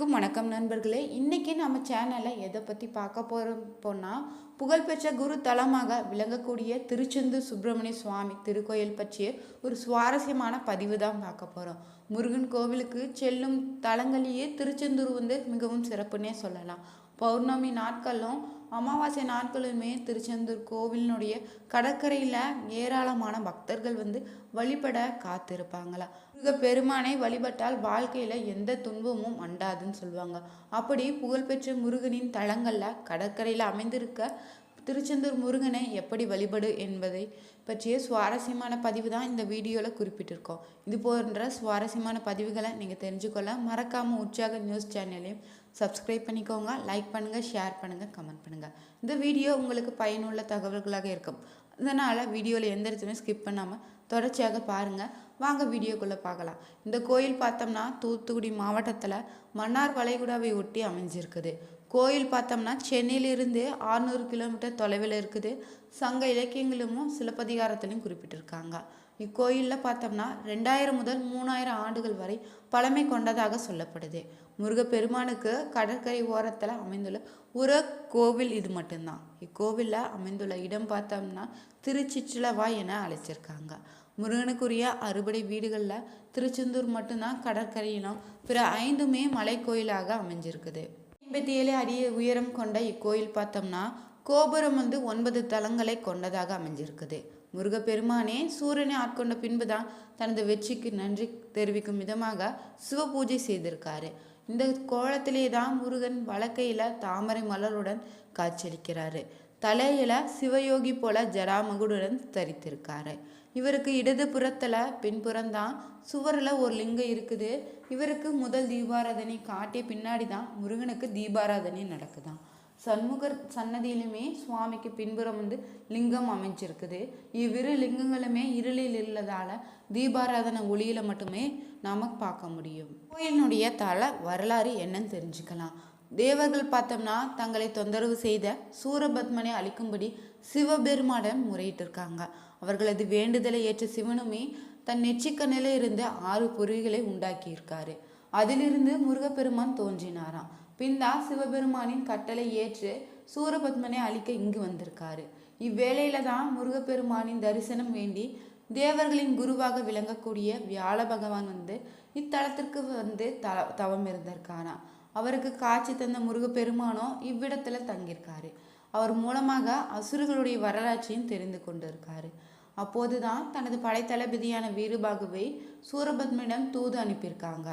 அனைவருக்கும் வணக்கம் நண்பர்களே. இன்றைக்கி நம்ம சேனலில் எதை பற்றி பார்க்க போகிறோம் போனால் புகழ்பெற்ற குரு தலமாக விளங்கக்கூடிய திருச்செந்தூர் சுப்பிரமணிய சுவாமி திருக்கோயில் பற்றிய ஒரு சுவாரஸ்யமான பதிவு தான் பார்க்க போகிறோம் முருகன் கோவிலுக்கு செல்லும் தலங்களையே திருச்செந்தூர் வந்து மிகவும் சிறப்புன்னே சொல்லலாம். பௌர்ணமி நாட்களும் அமாவாசை நாட்களுமே திருச்செந்தூர் கோவிலினுடைய கடற்கரையில் ஏராளமான பக்தர்கள் வந்து வழிபட காத்திருப்பாங்களா? முருக பெருமானை வழிபட்டால் வாழ்க்கையில் எந்த துன்பமும் அண்டாதுன்னு சொல்லுவாங்க. அப்படி புகழ்பெற்ற முருகனின் தளங்களில் கடற்கரையில் அமைந்திருக்க திருச்செந்தூர் முருகனை எப்படி வழிபடு என்பதை பற்றிய சுவாரஸ்யமான பதிவு தான் இந்த வீடியோவில் குறிப்பிட்டிருக்கோம். இது போன்ற சுவாரஸ்யமான பதிவுகளை நீங்கள் தெரிஞ்சுக்கொள்ள மறக்காமல் உற்சாக நியூஸ் சேனலையும் சப்ஸ்கிரைப் பண்ணிக்கோங்க லைக் பண்ணுங்கள் ஷேர் பண்ணுங்கள் கமெண்ட் பண்ணுங்கள் இந்த வீடியோ உங்களுக்கு பயனுள்ள தகவல்களாக இருக்கும். அதனால் வீடியோவில் எந்த இடத்துலையும் ஸ்கிப் பண்ணாமல் தொடர்ச்சியாக பாருங்கள் வாங்க வீடியோக்குள்ளே பார்க்கலாம். இந்த கோயில் பார்த்தோம்னா தூத்துக்குடி மாவட்டத்தில் மன்னார் வளைகுடாவை ஒட்டி அமைஞ்சிருக்குது. கோயில் பார்த்தோம்னா சென்னையிலிருந்து ஆறுநூறு கிலோமீட்டர் தொலைவில் இருக்குது. சங்க இலக்கியங்களும் சிலப்பதிகாரத்திலையும் குறிப்பிட்டிருக்காங்க. இக்கோயிலில் பார்த்தோம்னா ரெண்டாயிரம் முதல் மூணாயிரம் ஆண்டுகள் வரை பழமை கொண்டதாக சொல்லப்படுது. முருகப்பெருமானுக்கு கடற்கரை ஓரத்தில் அமைந்துள்ள ஒரு கோவில் இது மட்டும்தான். இக்கோவிலில் அமைந்துள்ள இடம் பார்த்தோம்னா திருச்சிச்சிலவா என அழைச்சிருக்காங்க. முருகனுக்குரிய அறுபடை வீடுகளில் திருச்செந்தூர் மட்டும்தான் கடற்கரையிலும் பிற ஐந்துமே மலை கோயிலாக அமைஞ்சிருக்குது. ஐம்பத்தி ஏழு அடி உயரம் கொண்ட இக்கோயில் பார்த்தோம்னா கோபுரம் வந்து ஒன்பது தலங்களை கொண்டதாக அமைஞ்சிருக்குது. முருகப்பெருமானே சூரியனை ஆட்கொண்ட பின்பு தான் தனது வெற்றிக்கு நன்றி தெரிவிக்கும் விதமாக சிவ பூஜை செய்திருக்காரு. இந்த கோலத்திலே தான் முருகன் வழக்கையில் தாமரை மலருடன் காட்சியளிக்கிறாரு. தலையில சிவயோகி போல ஜடாமகுடுடன் தரித்திருக்காரு. இவருக்கு இடது புறத்தில் பின்புறம்தான் சுவரில் ஒரு லிங்கம் இருக்குது. இவருக்கு முதல் தீபாராதனை காட்டிய பின்னாடி தான் முருகனுக்கு தீபாராதனை நடக்குதான். சண்முகர் சன்னதியிலுமே சுவாமிக்கு பின்புறம் வந்து லிங்கம் அமைஞ்சிருக்குது. இவ்விரு லிங்கங்களுமே இருளில் இல்லதால தீபாராதனை ஒளியில மட்டுமே நாம பார்க்க முடியும். கோயிலினுடைய தல வரலாறு என்னன்னு தெரிஞ்சுக்கலாம். தேவர்கள் பார்த்தோம்னா தங்களை தொந்தரவு செய்த சூரபத்மனை அழிக்கும்படி சிவபெருமாடன் முறையிட்டிருக்காங்க. அவர்களது வேண்டுதலை ஏற்ற சிவனுமே தன் நெச்சிக்கண்ணில இருந்து ஆறு பொறிகளை உண்டாக்கியிருக்காரு. அதிலிருந்து முருகப்பெருமான் தோன்றினாராம். பிந்தா சிவபெருமானின் கட்டளை ஏற்று சூரபத்மனை அழிக்க இங்கு வந்திருக்காரு. இவ்வேளையில தான் முருகப்பெருமானின் தரிசனம் வேண்டி தேவர்களின் குருவாக விளங்கக்கூடிய வியாழ பகவான் வந்து இத்தலத்திற்கு வந்து தல தவம் இருந்திருக்காராம் அவருக்கு காட்சி தந்த முருகப்பெருமானோ இவ்விடத்துல தங்கியிருக்காரு. அவர் மூலமாக அசுரர்களுடைய வரலாற்றையும் தெரிந்து கொண்டிருக்காரு. அப்போதுதான் தனது படைத்தளபதியான வீரபாகுவை சூரபத்மனிடம் தூது அனுப்பியிருக்காங்க.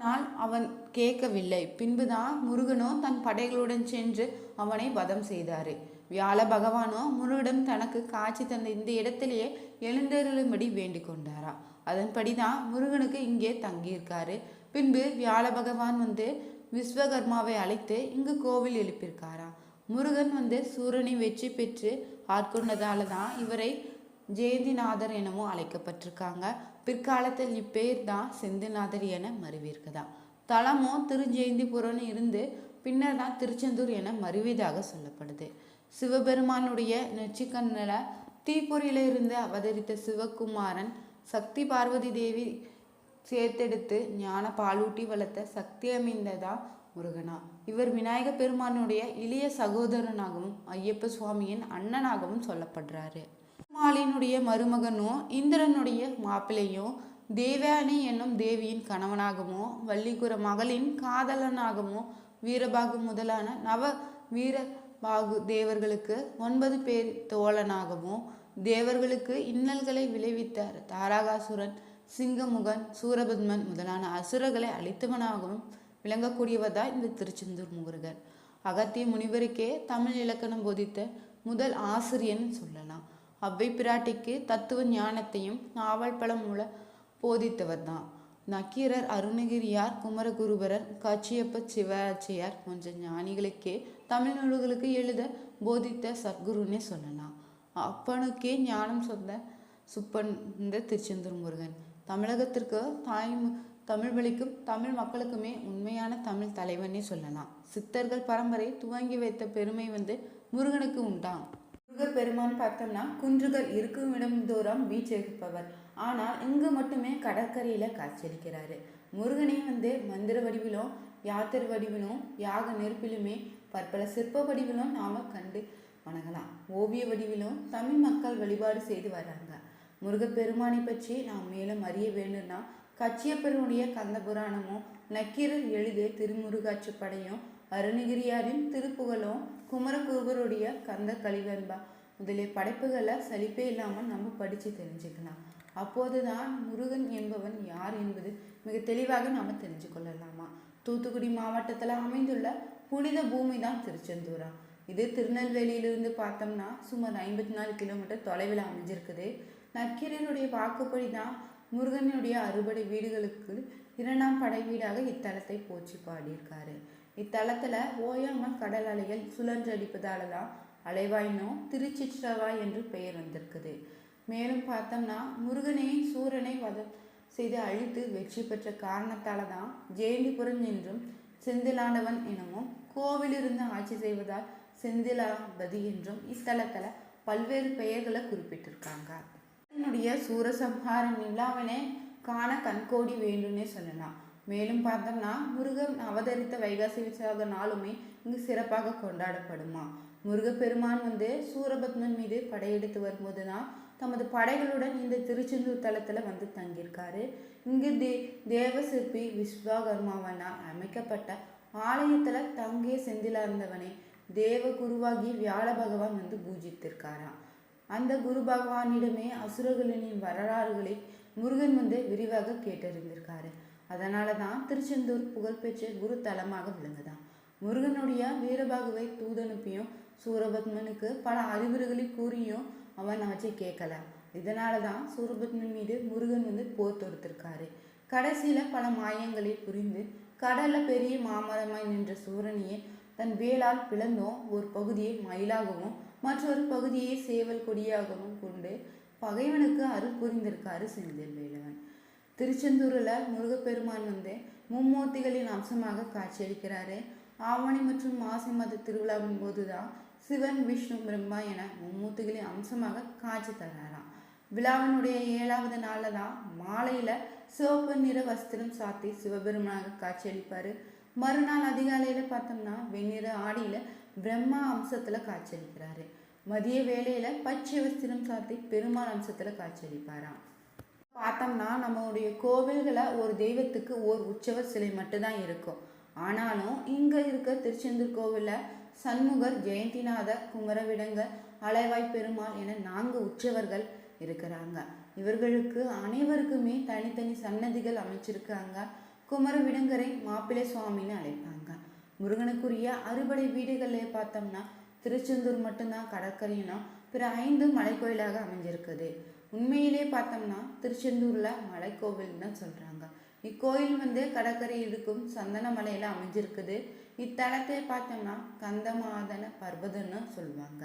ஆனால் அவன் கேட்கவில்லை. பின்புதான் முருகனோ தன் படைகளுடன் சென்று அவனை வதம் செய்தாரு. வியாழ பகவானோ முருகனிடம் தனக்கு காட்சி தந்த இந்த இடத்திலேயே எழுந்தருளும்படி வேண்டிக் கொண்டாரா. அதன்படிதான் முருகனுக்கு இங்கே தங்கியிருக்காரு. பின்பு வியாழ பகவான் வந்து விஸ்வகர்மாவை அழைத்து இங்கு கோவில் எழுப்பியிருக்காரா. முருகன் வந்து சூரனை வெற்றி பெற்று ஆட்கொண்டதால தான் இவரை ஜெயந்திநாதர் எனவும் அழைக்கப்பட்டிருக்காங்க. பிற்காலத்தில் இப்பேர் தான் செந்திநாதர் என மருவியிருக்குதா? தலமோ திருஜெயந்திபுரம்னு இருந்து பின்னர் தான் திருச்செந்தூர் என மருவியதாக சொல்லப்படுது. சிவபெருமானுடைய நெச்சிக்கண்ணில் தீப்பொறியில் இருந்து அவதரித்த சிவகுமாரன் சக்தி பார்வதி தேவி சேர்த்தெடுத்து ஞான பாலூட்டி வளர்த்த சக்தி அமைந்ததா முருகனா? இவர் விநாயக பெருமானுடைய இளைய சகோதரனாகவும் ஐயப்ப சுவாமியின் அண்ணனாகவும் சொல்லப்படுறாரு. மாலினுடைய மருமகனும் இந்திரனுடைய மாப்பிள்ளையும் தேவயானி என்னும் தேவியின் கணவனாகவும் வள்ளிக்குற மகளின் காதலனாகவும் வீரபாகு முதலான நவ வீரபாகு தேவர்களுக்கு ஒன்பது பேர் தோழனாகவும் தேவர்களுக்கு இன்னல்களை விளைவித்த தாராகாசுரன் சிங்கமுகன் சூரபத்மன் முதலான அசுரர்களை அழித்தவனாகவும் விளங்கக்கூடியவர் தான் இந்த திருச்செந்தூர் முருகன் அகத்திய முனிவருக்கே தமிழ் இலக்கணம் போதித்த முதல் ஆசிரியன் சொல்லலாம். அவ்வை பிராட்டிக்கு தத்துவ ஞானத்தையும் நாவல் பழம் மூல போதித்தவர் தான். நக்கீரர் அருணகிரியார் குமரகுருபரர் கச்சியப்ப சிவாச்சியார் போன்ற ஞானிகளுக்கே தமிழ் நூல்களுக்கு எழுத போதித்த சத்குருன்னே சொல்லலாம். அப்பனுக்கே ஞானம் சொந்த சுப்பன் இந்த திருச்செந்தூர் முருகன். தமிழகத்திற்கு தாய் தமிழ் வழிக்கும் தமிழ் மக்களுக்குமே உண்மையான தமிழ் தலைவனே சொல்லலாம். சித்தர்கள் பரம்பரை துவங்கி வைத்த பெருமை வந்து முருகனுக்கு உண்டாம். முருகப்பெருமான் பார்த்தோம்னா குன்றுகள் இருக்கும் இடம் தூரம் வீச்சிருப்பவர் ஆனால் இங்கு மட்டுமே கடற்கரையில் காட்சியளிக்கிறாரு. முருகனே வந்து மந்திர வடிவிலும் யாத்திரை வடிவிலும் யாக நெருப்பிலுமே பற்பல சிற்ப வடிவிலும் நாம் கண்டு வணங்கலாம். ஓவிய வடிவிலும் தமிழ் மக்கள் வழிபாடு செய்து வராங்க முருகப்பெருமானை பற்றி நாம் மேலும் அறிய வேண்டும்னா கச்சியப்பெருனுடைய கந்த புராணமும் நக்கீரர் எழுதிய படையும் அருணகிரியாரின் திருப்புகழும் குமரகுருபருடைய கந்த கலிவன்பா முதலிய படைப்புகளை சலிப்பே இல்லாமல் நம்ம படித்து தெரிஞ்சுக்கலாம். அப்போதுதான் முருகன் என்பவன் யார் என்பது மிக தெளிவாக நாம் தெரிஞ்சு கொள்ளலாமா? தூத்துக்குடி மாவட்டத்தில் அமைந்துள்ள புனித பூமி தான் திருச்செந்தூரா. இது திருநெல்வேலியிலிருந்து பார்த்தோம்னா சுமார் ஐம்பத்தி நாலு கிலோமீட்டர் தொலைவில் அமைஞ்சிருக்குது. நக்கீரனுடைய வாக்குப்படி தான் முருகனுடைய அறுபடை வீடுகளுக்கு இரண்டாம் படை வீடாக இத்தலத்தை போச்சு பாடியிருக்காரு. இத்தலத்தில் ஓயாமல் கடல் அலைகள் சுழன்றடிப்பதால தான் அலைவாயினோ திருச்சிற்றவாய் என்று பெயர் வந்திருக்குது. மேலும் பார்த்தோம்னா முருகனை சூரனை வதம் செய்து அழித்து வெற்றி பெற்ற காரணத்தால தான் ஜெயந்திபுரம் என்றும் செந்திலாண்டவன் எனவும் கோவிலிருந்து ஆட்சி செய்வதால் செந்திலாபதி என்றும் இத்தலத்தில் பல்வேறு பெயர்களை குறிப்பிட்டிருக்காங்க. என்னுடைய சூரசம்ஹார நிலாவினை காண கண்கோடி வேண்டும்னே சொல்லலாம். மேலும் பார்த்தோம்னா முருகன் அவதரித்த வைகாசி விசாக நாளுமே இங்கு சிறப்பாக கொண்டாடப்படுமா? முருகப்பெருமான் வந்து சூரபத்மன் மீது படையெடுத்து வரும்போது தான் தமது படைகளுடன் இந்த திருச்செந்தூர் தலத்தில் வந்து தங்கியிருக்காரு. இங்கு தே தேவ சிற்பி விஸ்வகர்மாவனால் அமைக்கப்பட்ட ஆலயத்தில் தங்கிய செந்திலா இருந்தவனே தேவ குருவாகி வியாழ பகவான் வந்து பூஜித்திருக்காராம். அந்த குரு பகவானிடமே அசுரர்களின் வரலாறுகளை முருகன் வந்து விரிவாக கேட்டறிந்திருக்காரு. அதனால தான் திருச்செந்தூர் புகழ்பெற்ற குரு தலமாக விளங்குதான் முருகனுடைய வீரபாகுவை தூதனுப்பியும் சூரபத்மனுக்கு பல அறிவுரைகளை கூறியும் அவன் அவற்றை கேட்கல. இதனால தான் சூரபத்மன் மீது முருகன் வந்து போர் தொடுத்திருக்காரு. கடைசியில பல மாயங்களை புரிந்து கடல்ல பெரிய மாமரமாய் நின்ற சூரனியை தன் வேளால் பிளந்தோம் ஒரு பகுதியை மயிலாகவும் மற்றொரு பகுதியை சேவல் கொடியாகவும் கொண்டு பகைவனுக்கு அருள் புரிந்திருக்காரு செந்தில் வேலவன். திருச்செந்தூரில் முருகப்பெருமான் வந்து மும்மூர்த்திகளின் அம்சமாக காட்சியளிக்கிறாரு. ஆவணி மற்றும் மாசி மத திருவிழாவின் போதுதான் சிவன் விஷ்ணு பிரம்மா என மும்மூர்த்திகளின் அம்சமாக காட்சி தராராம். விழாவினுடைய ஏழாவது நாளில் தான் மாலையில் சிவப்பு நிற வஸ்திரம் சாத்தி சிவபெருமனாக காட்சியளிப்பார். மறுநாள் அதிகாலையில் பார்த்தோம்னா வெண்ணிற ஆடியில் பிரம்மா அம்சத்தில் காட்சியளிக்கிறாரு. மதிய வேளையில் பச்சை வஸ்திரம் சாத்தி பெருமாள் அம்சத்தில் காட்சியளிப்பாராம். பார்த்தோம்னா நம்மளுடைய கோவில்களை ஒரு தெய்வத்துக்கு ஓர் உற்சவர் சிலை மட்டும்தான் இருக்கும். ஆனாலும் இங்கே இருக்க திருச்செந்தூர் கோவிலில் சண்முகர் ஜெயந்திநாதர் குமரவிடங்கர் அலைவாய் பெருமாள் என நான்கு உற்சவர்கள் இருக்கிறாங்க. இவர்களுக்கு அனைவருக்குமே தனித்தனி சன்னதிகள் அமைச்சிருக்காங்க. குமரவிடங்கரை மாப்பிள்ளை சுவாமின்னு அழைப்பாங்க. முருகனுக்குரிய அறுபடை வீடுகளில் பார்த்தோம்னா திருச்செந்தூர் மட்டும்தான் கடற்கரையினா பிற ஐந்து மலைக்கோயிலாக அமைஞ்சிருக்குது. உண்மையிலே பார்த்தோம்னா திருச்செந்தூரில் மலைக்கோவில்னு தான் சொல்கிறாங்க இக்கோயில் வந்து கடற்கரை இருக்கும் சந்தன மலையில் அமைஞ்சிருக்குது. இத்தலத்தை பார்த்தோம்னா கந்தமாதன பர்வதம்னு சொல்லுவாங்க.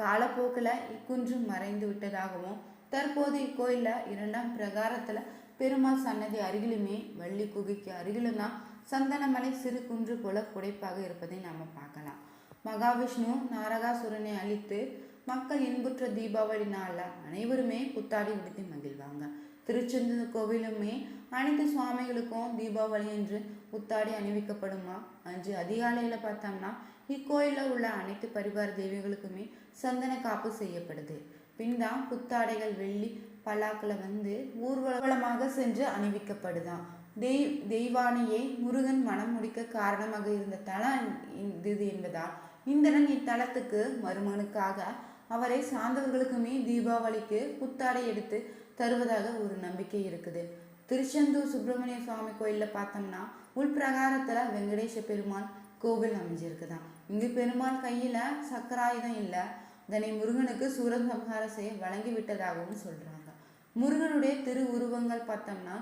காலப்போக்கில் இக்குன்று மறைந்து விட்டதாகவும் தற்போது இக்கோயிலில் இரண்டாம் பிரகாரத்தில் பெருமாள் சன்னதி அருகிலுமே வள்ளி குகைக்கு அருகிலும் தான் சந்தனமலை சிறு குன்று போல புடைப்பாக இருப்பதை நாம் பார்க்கலாம். மகாவிஷ்ணு நாரகாசுரனை அழித்து மக்கள் இன்புற்ற தீபாவளி நாளில் அனைவருமே புத்தாடி உடுத்தி மகிழ்வாங்க. திருச்செந்தூர் கோவிலுமே அனைத்து சுவாமிகளுக்கும் தீபாவளி என்று புத்தாடி அணிவிக்கப்படுமா? அன்று அதிகாலையில் பார்த்தோம்னா இக்கோயிலில் உள்ள அனைத்து பரிவார தெய்வங்களுக்குமே சந்தன காப்பு செய்யப்படுது. பின் தான் புத்தாடைகள் வெள்ளி பல்லாக்கில் வந்து ஊர்வலமாக சென்று அணிவிக்கப்படுதான். தெய் தெய்வானையை முருகன் மனம் முடிக்க காரணமாக இருந்த தலம் இது என்பதால் இந்திரன் இத்தலத்துக்கு மருமகனுக்காக அவரை சார்ந்தவர்களுக்குமே தீபாவளிக்கு புத்தாடை எடுத்து தருவதாக ஒரு நம்பிக்கை இருக்குது. திருச்செந்தூர் சுப்பிரமணிய சுவாமி கோயிலில் பார்த்தோம்னா உள்பிரகாரத்தில் வெங்கடேச பெருமாள் கோவில் அமைஞ்சிருக்குதான். இங்கு பெருமாள் கையில் சக்கராயுதம் இல்லை இதனை முருகனுக்கு சூரசம்ஹாரம் செய்ய வழங்கி விட்டதாகவும் சொல்கிறாங்க முருகனுடைய திரு உருவங்கள் பார்த்தோம்னா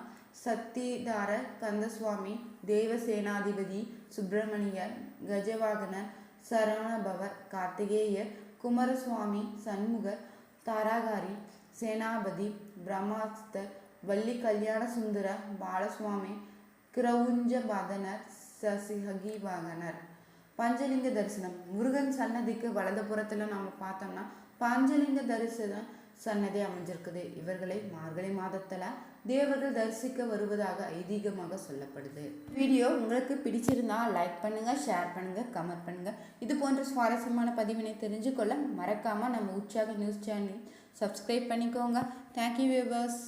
சக்திதார கந்தசுவாமி தேவசேனாதிபதி சுப்பிரமணியர் கஜவாகனர் சரவணபவர் கார்த்திகேயர் குமாரசுவாமி சண்முகர் தாராகாரி சேனாபதி பிரம்மாஸ்தர் வள்ளி கல்யாண சுந்தர பாலசுவாமி கிரவுஞ்ச பாதனர் சசிஹகி பஞ்சலிங்க தரிசனம். முருகன் சன்னதிக்கு வலதுபுறத்தில் நாம் பார்த்தோம்னா பஞ்சலிங்க தரிசனம் சன்னதி அமைஞ்சிருக்குது. இவர்களை மார்கழி மாதத்தில் தேவர்கள் தரிசிக்க வருவதாக ஐதீகமாக சொல்லப்படுது. வீடியோ உங்களுக்கு பிடிச்சிருந்தா லைக் பண்ணுங்கள் ஷேர் பண்ணுங்கள் கமெண்ட் பண்ணுங்கள் இது போன்ற சுவாரஸ்யமான பதிவினை தெரிஞ்சுக்கொள்ள மறக்காமல் நம்ம உற்சாக நியூஸ் சேனல் சப்ஸ்கிரைப் பண்ணிக்கோங்க தேங்க்யூ வியூவர்ஸ்